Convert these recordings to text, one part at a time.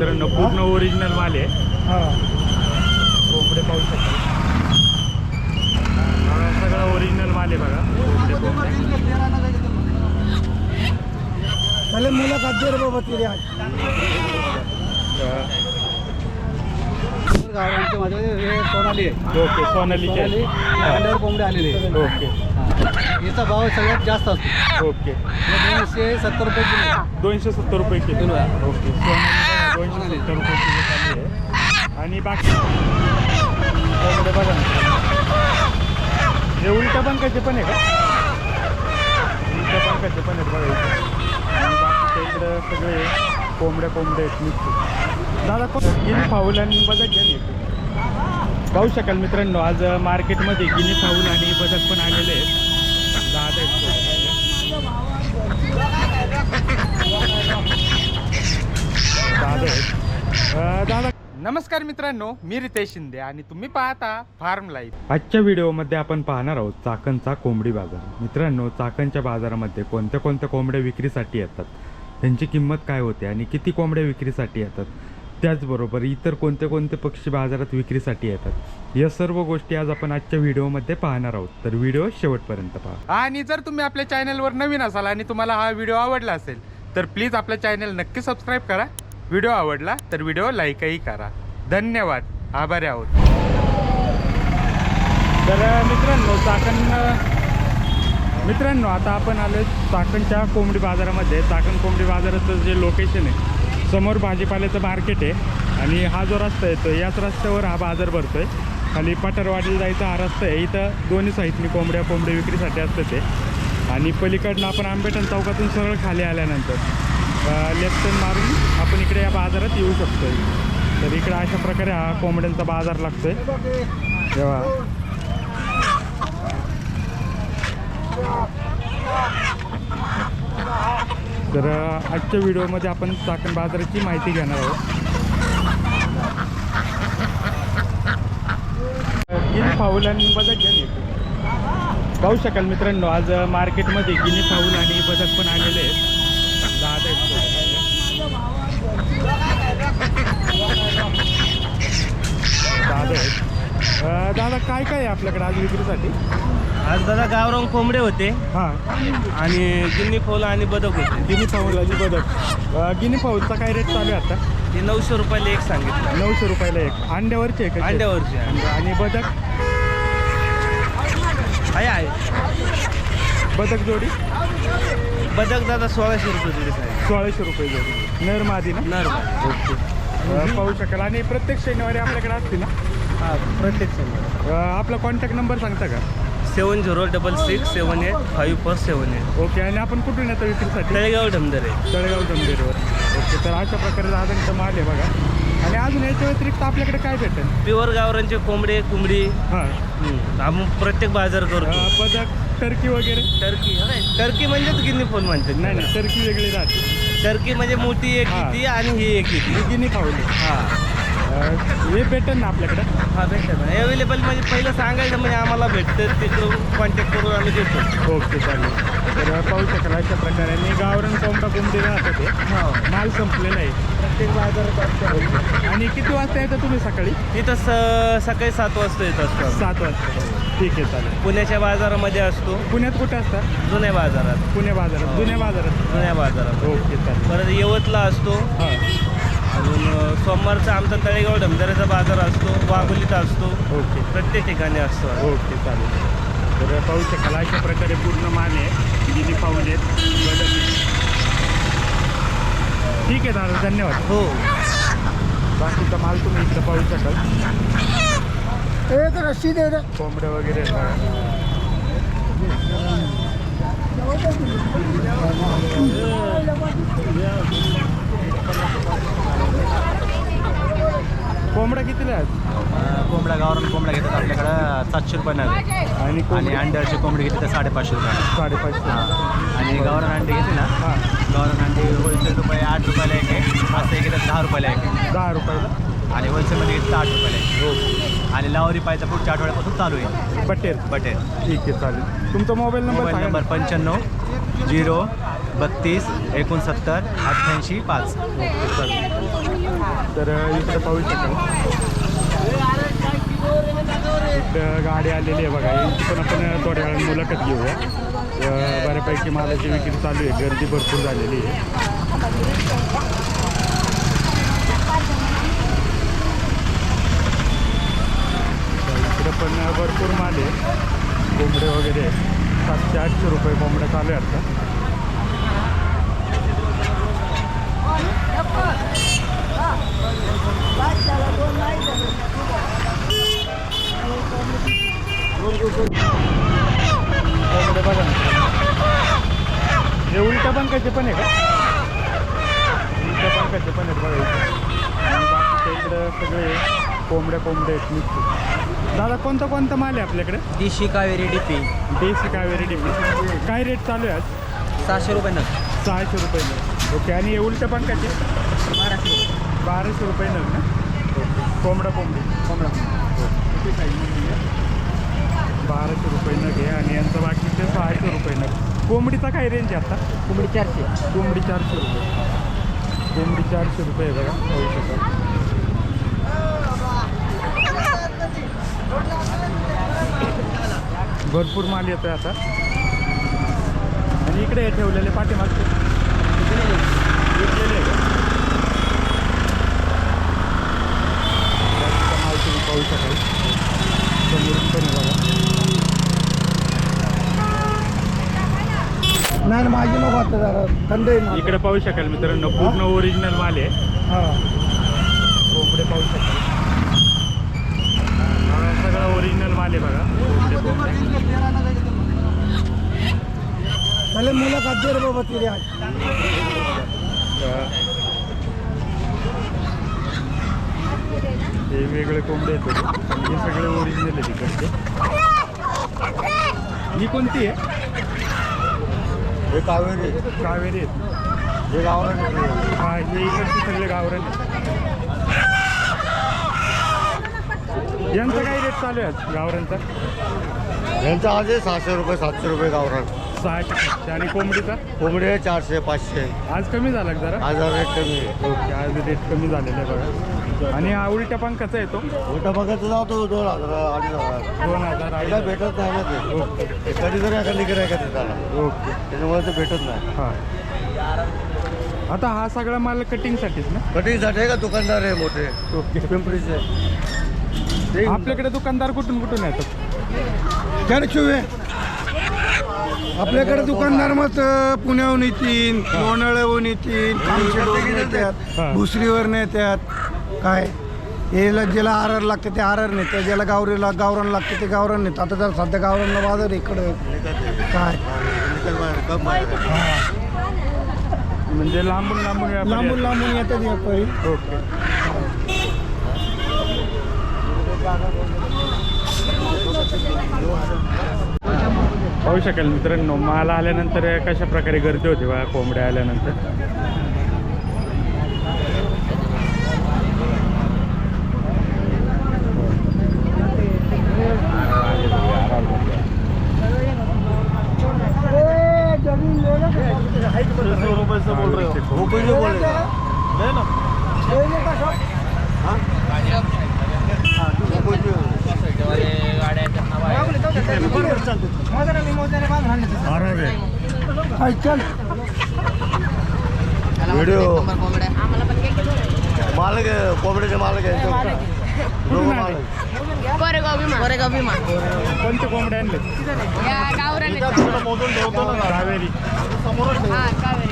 मित्रांनो पूर्ण ओरिजिनल माल आहे. कोंबडे पाहू शकाल हा, सगळं ओरिजिनल माल आहे बघा. कोंबडे कोंबडे. पहले मुलाखत दे रे बाबा तिथे सोनाली आहे ओके सोनालीचे सोनाली. अंड्यावर कोंबडे आलेले. आहे. ओके. याचा भाव सगळ्यात जास्त असतो. ओके. दोनशे सत्तर रुपये किलो. दोनशे सत्तर रुपये किलो. ओके दोनशे सत्तर रुपये किलो चालू आहे. आणि बाकी कोंबडे बघा ना. हे उलट्या पंखाचे पण आहे का? उल्टा पण कसे पण आहेत बघा इथे. आणि बाकीच्या इकडं सगळे कोंबड्या कोंबड्या आहेत नुसते दादा को- गिनी फाऊल आणि बदक घ्या ना इकडे. पाहू शकाल मित्रांनो आज मार्केटमध्ये गिनी फाऊल आणि बदक पण आलेले आहेत. दादा आहेत दादा नमस्कार मित्रांनो मी रितेश शिंदे आणि तुम्ही पाहता फार्म लाईफ. आजच्या व्हिडिओमध्ये आपण पाहणार आहोत चाकणचा कोंबडी बाजार. मित्रांनो चाकणच्या बाजारामध्ये कोणत्या कोणत्या कोंबड्या विक्रीसाठी येतात? त्यांची किंमत काय होते आणि किती कोंबड्या विक्रीसाठी येतात? त्याचबरोबर इतर कोणते कोणते पक्षी बाजारात विक्रीसाठी येतात? या सर्व गोष्टी आज आपण आजच्या व्हिडिओमध्ये पाहणार आहोत. तर व्हिडिओ शेवटपर्यंत पहा. आणि जर तुम्ही आपल्या चॅनलवर नवीन असाल आणि तुम्हाला हा व्हिडिओ आवडला असेल तर प्लीज आपल्या चॅनल नक्की सबस्क्राईब करा. व्हिडिओ आवडला तर व्हिडिओ लाईकही करा. धन्यवाद. आभारी आहोत. तर मित्रांनो चाकण मित्रांनो आता आपण आलो चाकणच्या कोंबडी बाजारामध्ये. चाकण कोंबडी बाजाराचं जे लोकेशन आहे समोर भाजीपाल्याचं मार्केट आहे आणि हा जो रस्ता येतो याच रस्त्यावर हा बाजार भरतोय. खाली पठारवाडीला जायचा हा रस्ता आहे. इथं दोन्ही साईडनी कोंबड्या कोंबड्या विक्रीसाठी असतं ते. आणि पलीकडनं आपण आंबेटन चौकातून सरळ खाली आल्यानंतर लेफ्ट टर्न मारून आपण इकडे या बाजारात येऊ शकतो तर इकडे अशा प्रकारे हा कोंबड्यांचा बाजार लागतोय. तेव्हा तर आजच्या व्हिडिओमध्ये आपण चाकण बाजाराची माहिती घेणार आहोत. गिनी फाऊल आणि बदक घ्या पाहू शकाल मित्रांनो आज मार्केटमध्ये गिनी फाऊल आणि बदक पण आलेले आहेत दादा आहेत सोबत. दादा आहेत अ, दादा काय काय आहे आपल्याकडे आज विक्रीसाठी? आज दादा गावरान कोंबडे होते. हां. आणि गिन्नी फौल आणि बदक होते. गिनी फाऊल आणि बदक. अ, गिनी फाऊलचा काय रेट चालू आहे आता? ते नऊशे रुपयाला एक सांगितलं. नऊशे रुपयाला एक. अंड्यावरचे आहे का ते? अंड्यावरचे आहे. आणि बदक? आहे आहे. बदक जोडी? बदक दादा सोळाशे रुपये जोडी आहे सोळाशे रुपये जोडी. नर मादी ना? नर ओके. अ, पाहू शकाल. आणि प्रत्येक शनिवारी आपल्याकडे असते ना? हा प्रत्येक अ, आपला कॉन्टॅक्ट नंबर सांगता का? Seven zero double six seven eight five four seven eight. Okay आणि आपण कुठून येतो विक्रीसाठी तळेगाव ढमदर तळेगाव जमदेरवर ओके तर अशा प्रकारे दादांचा माल आहे बघा. आणि अजून याच्या व्यतिरिक्त आपल्याकडे काय भेटेल? प्युअर गावरांचे कोंबडे कोंबडी. हां. हम्म. प्रत्येक बाजार अ, करतो बदक टर्की वगैरे? टर्की टर्की म्हणजेच गिन्नी फोन म्हणतात. नाही नाही टर्की वेगळी राहते. टर्की म्हणजे मोठी एक हा. येते आणि ही एक ही गिनी फावली हा. हे. भेटेल ना आपल्याकडे? हा भेटतं ना. अवेलेबल म्हणजे पहिलं सांगायचं म्हणजे आम्हाला भेटतं तिकडून कॉन्टॅक्ट करून आम्ही देतो. ओके चालेल. तर पाहू शकाल अशा प्रकारे. आणि गावरण कोंबडा कोंबडी राहतं ते. हो. माल संपलेला आहे. प्रत्येक बाजारात असतं. आणि किती वाजता येतं तुम्ही सकाळी? स सकाळी सात वाजता येत असतो आम्ही. सात वाजता. ठीक आहे चालेल. पुण्याच्या बाजारामध्ये असतो. पुण्यात कुठे असतात जुन्या बाजारात. पुणे बाजारात जुन्या बाजारात. जुन्या बाजारात. ओके चालेल. परत यवतला असतो. हां. अजून अ, सोमवारचा आमचा तळेगाव ढमदऱ्याचा बाजार असतो. वाघोलीत असतो. ओके. प्रत्येक ठिकाणी असतो ओके चालेल. तर पाहू शकाल अशा प्रकारे पूर्ण माल आहे गिनी पाहून आहेत. बदल ठीक आहे दादा धन्यवाद. हो. बाकीचा माल तुम्ही इथं पाहू शकाल. एक रस्सी दे रे कोंबड्या वगैरे आहेत कोंबड्या कितीला आहेत? कोंबड्या गावरान कोंबड्या घेतात आपल्याकडं सातशे रुपये नग. आणि आणि कोंबडी अंड्याची कोंबडी घेतली तर साडेपाचशे रुपये साडेपाचशे. आणि गावरान अंडी घेतली ना हां. गावरान अंडी होलसेल रुपये आठ रुपयाला एक आहे असं एक घेतात दहा रुपयाला एक आहे. दहा रुपयाला? आणि होलसेलमध्ये घेतलं आठ रुपयाला एक हो. आणि लावरी पायचा पुढच्या आठवड्यापासून चालू आहे. बटेर बटेर ठीक आहे चालेल. तुमचा मोबाईल नंबर मोबाईल सांगा. नंबर. पंच्याण्णव झिरो बत्तीस एकोणसत्तर अठ्ठ्याऐंशी पाच. चालेल. तर इथं इकडे पाहू शकाल. गाडी आलेली आहे बघा. यांची पण आपण थोड्या वेळा मुलाखत घेऊया. बऱ्यापैकी मालाची विक्री चालू आहे. गर्दी भरपूर झालेली आहे. इकडं पण भरपूर माल आहे. कोंबडे वगैरे सातशे आठशे रुपये कोंबड्या चालू आहे आता. बघा हे उलट्या पंखाचे पण आहे का उलट्या पंखाचे पण आहेत बघा इकडं सगळे कोंबड्या कोंबड्या आहेत नुसते दादा कोणता कोणता माल आहे आपल्याकडे? दिशी कावेरी डीपी देशी कावेरी डिपी काय रेट चालू आहे आज? सहाशे रुपये नग. सहाशे रुपये ओके आणि हे उलट्या पंखाचे बाराशे रुपये नग ना? कोंबडा कोंबडी. कोंबडा किती साईज बाराशे रुपये नग आहे आणि यांचं बाकीचे सहाशे रुपये नग. कोंबडीचा काय रेंज आहे आता? कोंबडी चारशे. कोंबडी चारशे रुपये. कोंबडी चारशे रुपये बघा पाहू शकाल भरपूर माल येतो आहे आता. आणि इकडे हे ठेवलेले पाठीमागचे. विकलेले आहे का? जास्त माल तुम्ही पाहू शकाल समोरून पण आहे बघा नाही माझी नको आता जरा थंड आहे माल. इकडे पाहू शकाल मित्रांनो पूर्ण ओरिजिनल माल आहे. हा. कोंबडे पाहू शकाल. हा सगळं ओरिजिनल माल आहे बघा. कोंबडे कोंबडे पहिले मुलाखत दे रे बाबा तिथे आज हे वेगळे कोंबडे आहेत बघा. हे सगळे ओरिजिनल आहे तिकडचे ही कोणती आहे? हे कावेरी. कावेरी. आहेत हे गावाला हा हे इकडचे सगळे गावरण आहेत. यांचा काय रेट चालू आहे आज गावरांचा यांचा आज आहे सहाशे रुपये सातशे रुपये गावरान. सहाशे सातशे आणि कोंबडीचा? कोंबडी आहे चारशे पाचशे. आज कमी झाला का जरा? हजार रेट कमी आहे. ओके आज रेट कमी झालेला आहे बघा. आणि हा उलट्या पंखाचा येतो. उलटा बघायचं जातो दोन हजार अडीच हजार. दोन हजार भेटत नाही ना ते. कधी जरी एखादी गिरायक आहे त्याला ओके. त्याच्यामुळे ते भेटत नाही. हां. आता हा सगळा माल कटिंगसाठीच ना? कटिंगसाठी आहे का दुकानदार आहे मोठे. ओके. पिंपरीचे. ते आपल्याकडे दुकानदार कुठून कुठून येतात? चार चुवे आपल्याकडे दुकानदार मग पुण्याहून येतील लोणावळ्याहून येतील खामशेटवरून हा. येतात भुसरीवरून येतात. काय? याला ज्याला आरर लागते ते आरर नेतात ज्याला गावरीला गावरान लागते ते गावरान नेतात आता जर सध्या गावरानला बाजार इकडं. काय. म्हणजे लांबून लांबून व्यापारी लांबून. लांबून येतात व्यापारी ओके. पाहू शकाल मित्रांनो माल आल्यानंतर कशा प्रकारे गर्दी होते बघा कोंबड्या आल्यानंतर. ना हाँ? हाँ, काय चल. व्हिडिओ. मालक आहे, कोंबड्याचे मालक आहे. मालक कोरेगाव कोरेगाव कोणते कोंबडे आणले? हा कावेरी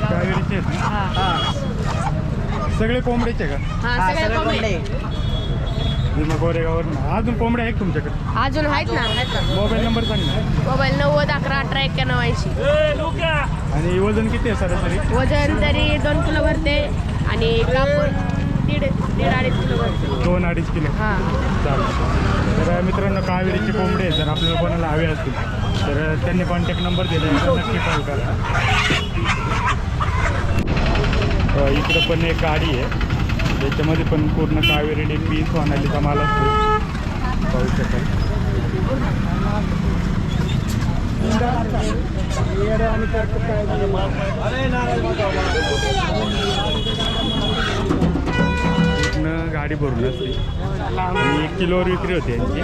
कावेरीचे? हा. सगळे कोंबड्याचे का? हा सगळे कोंबडे. विमा गोरेगावर अजून कोंबड्या आहेत तुमच्याकडे? अजून आहेत ना. मोबाईल नंबर सांग ना. मोबाईल नव्वद अकरा अठरा एक्क्याण्णव ऐंशी. आणि वजन किती आहे सरासरी? वजन तरी दोन किलो भरते आणि कापूर दीड दीड अडीच किलो भरते दोन अडीच किलो. हा. चालेल. तर मित्रांनो कावेरीचे कोंबडे आहेत जर आपल्याला कोणाला हवे असतील तर त्यांनी कॉन्टॅक्ट नंबर दिला आहे. नक्की कॉल करा. इकडं पण एक गाडी आहे. त्याच्यामध्ये पण पूर्ण कावेरी डेपी सोनालीचा माल असतो. पाहू शकाल. पूर्ण गाडी भरून असते आणि एक किलोवर विक्री होते यांची.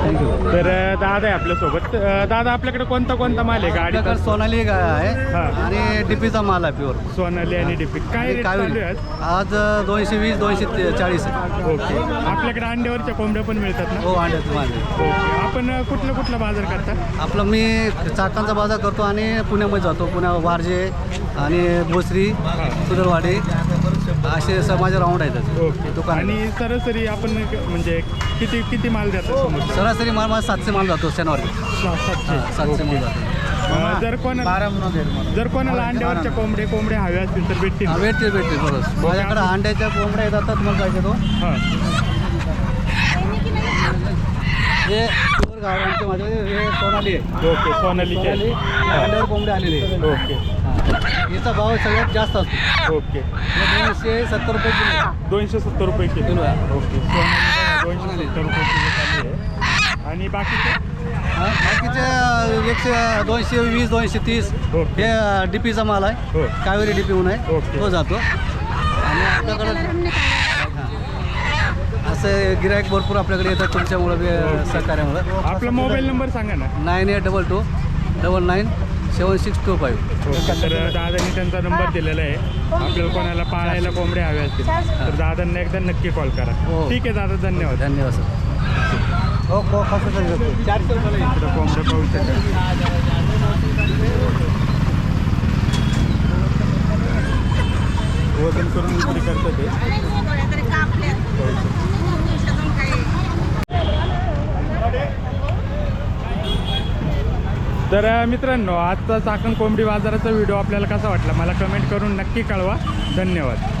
तर दादा आहे आपल्यासोबत. दादा आपल्याकडे कोणता कोणता माल आहे? गाडी आपल्याकडे सोनाली आहे हा. आणि डीपीचा माल आहे प्युअर सोनाली आणि डिपी. काय रेट चालू आहे आज? दोनशे वीस दोनशे ते- चाळीस आहे. ओके. आपल्याकडे अंड्यावरच्या कोंबड्या पण मिळतात ना? हो अंड्याचं माल आहे. ओके. आपण कुठला कुठला बाजार करता? आपलं मी चाकांचा बाजार करतो आणि पुण्यामध्ये जातो. पुण्या वारजे आणि भोसरी सुदरवाडी असे स- माझे राऊंड आहेत दुकान आणि सरासरी आपण म्हणजे किती किती माल देतात समोर सरासरी माल माझा सातशे माल जातो शनिवारी. सातशे. माल. जातो. जर कोणाला जर कोणाला अंड्यावरच्या कोंबडे कोंबडे हव्या असतील तर भेटतील. हा, भेटतील भेटतील बरोबर. माझ्याकडे अंड्याच्या कोंबड्या येतात तुम्हाला पाहिजे तो हां. हे माझे हे सोनाली आहे. ओके सोनाली अंड्यावर कोंबडी आलेली ओके. हिचा भाव सगळ्यात जास्त असतो. ओके. दोनशे सत्तर रुपये किलो. आहे. दोनशे सत्तर रुपये किलो. किलो आहे. ओके. सोनाली दोनशे सत्तर रुपये किलो चालू आहे. आणि बाकीचे? हा, बाकीचे अं, एकशे दोनशे वीस दोनशे तीस. ओके. हे डीपीचा माल आहे. हो. कावेरी डीपी म्हणून आहे. ओके. तो जातो. आणि आपल्याकडं हा. असं गिरायक भरपूर आपल्याकडे येतात तुमच्यामुळं बी- सहकार्यामुळं. आपला मोबाईल नंबर सांगा ना. Nine eight double two double nine seven six two five okay तर दादानी त्यांचा नंबर दिलेला आहे. आपल्याला कोणाला पाळायला कोंबड्या हव्या असतील. तर दादांना एकदा नक्की कॉल करा. हो. ठीक आहे दादा धन्यवाद. धन्यवाद सर. हो हो इकडं कोंबड्या पाहू शकाल वजन करून विक्री करतात ते. तर मित्रांनो आजचा चाकण कोंबडी बाजाराचा व्हिडिओ आपल्याला कसा वाटला? मला कमेंट करून नक्की कळवा. धन्यवाद.